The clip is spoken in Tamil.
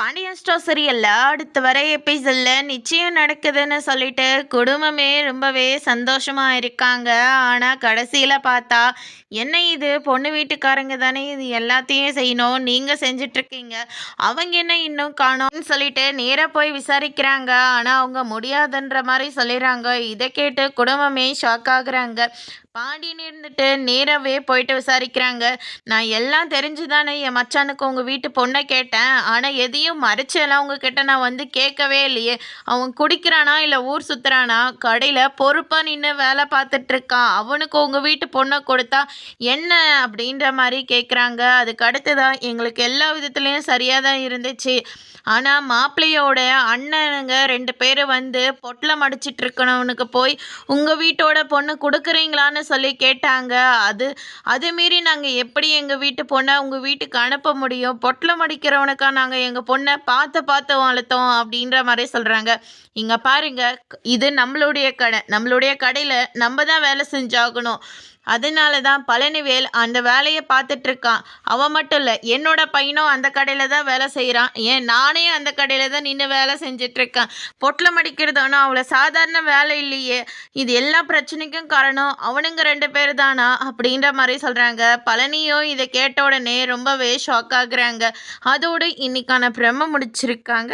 பாண்டியன் ஸ்டோர் சீரியல்ல. அடுத்து வர எபிசோடில் நிச்சயம் நடக்குதுன்னு சொல்லிட்டு குடும்பமே ரொம்பவே சந்தோஷமாக இருக்காங்க. ஆனால் கடைசியில் பார்த்தா என்ன இது? பொண்ணு வீட்டுக்காரங்க தானே? இது எல்லாத்தையும் செய்யணும். நீங்கள் செஞ்சுட்டு இருக்கீங்க அவங்க என்ன இன்னும் காணோம்னு சொல்லிட்டு நேராக போய் விசாரிக்கிறாங்க. ஆனால் அவங்க முடியாதுன்ற மாதிரி சொல்லிடுறாங்க இதை கேட்டு குடும்பமே ஷாக் ஆகுறாங்க. பாண்டியன் இருந்துட்டு நேராகவே போயிட்டு விசாரிக்கிறாங்க. நான் எல்லாம் தெரிஞ்சு தானே என் மச்சானுக்கு உங்கள் வீட்டு பொண்ணை கேட்டேன். ஆனால் எதையும் மறைச்செல்லாம் உங்ககிட்ட நான் வந்து கேட்கவே இல்லையே. அவன் குடிக்கிறானா இல்லை ஊர் சுற்றுறானா கடையில் பொறுப்பாக நின்று வேலை பார்த்துட்டு இருக்கான் அவனுக்கு உங்கள் வீட்டு பொண்ணை கொடுத்தா என்ன அப்படின்ற மாதிரி கேட்குறாங்க அதுக்கு அடுத்ததான் எங்களுக்கு எல்லா விதத்துலேயும் சரியாக தான் இருந்துச்சு. ஆனால் மாப்பிள்ளையோட அண்ணனுங்க ரெண்டு பேரும் வந்து பொட்டலம் அடிச்சிட்டு இருக்கணவனுக்கு போய் உங்கள் வீட்டோட பொண்ணு கொடுக்குறீங்களான்னு சொல்லி கேட்டாங்க. அது அது நாங்கள் எப்படி எங்கள் வீட்டு பொண்ணை உங்கள் வீட்டுக்கு அனுப்ப முடியும்? பொட்டலம் அடிக்கிறவனுக்கா நாங்கள் எங்கள் பொண்ணை பார்த்து பார்த்து வளர்த்தோம் அப்படின்ற மாதிரி சொல்கிறாங்க இங்கே பாருங்க இது நம்மளுடைய கடை. நம்மளுடைய கடையில் நம்ம தான் வேலை செஞ்சாகணும். அதனால தான் பழனிவேல் அந்த வேலையை பார்த்துட்ருக்கான். அவன் மட்டும் இல்லை என்னோட பையனும் அந்த கடையில் தான் வேலை செய்கிறான் ஏன் நானே அந்த கடையில் தான் நின்று வேலை செஞ்சிட்ருக்கேன். பொட்டில் மடிக்கிறது ஒன்றும் அவ்வளோ சாதாரண வேலை இல்லையே. இது எல்லா பிரச்சனைக்கும் காரணம் அவனுங்க ரெண்டு பேர் தானா அப்படின்ற மாதிரி சொல்கிறாங்க பழனியும் இதை கேட்ட உடனே ரொம்பவே ஷாக் ஆகுறாங்க. அதோடு இன்னைக்கான பிரம்ம முடிச்சிருக்காங்க.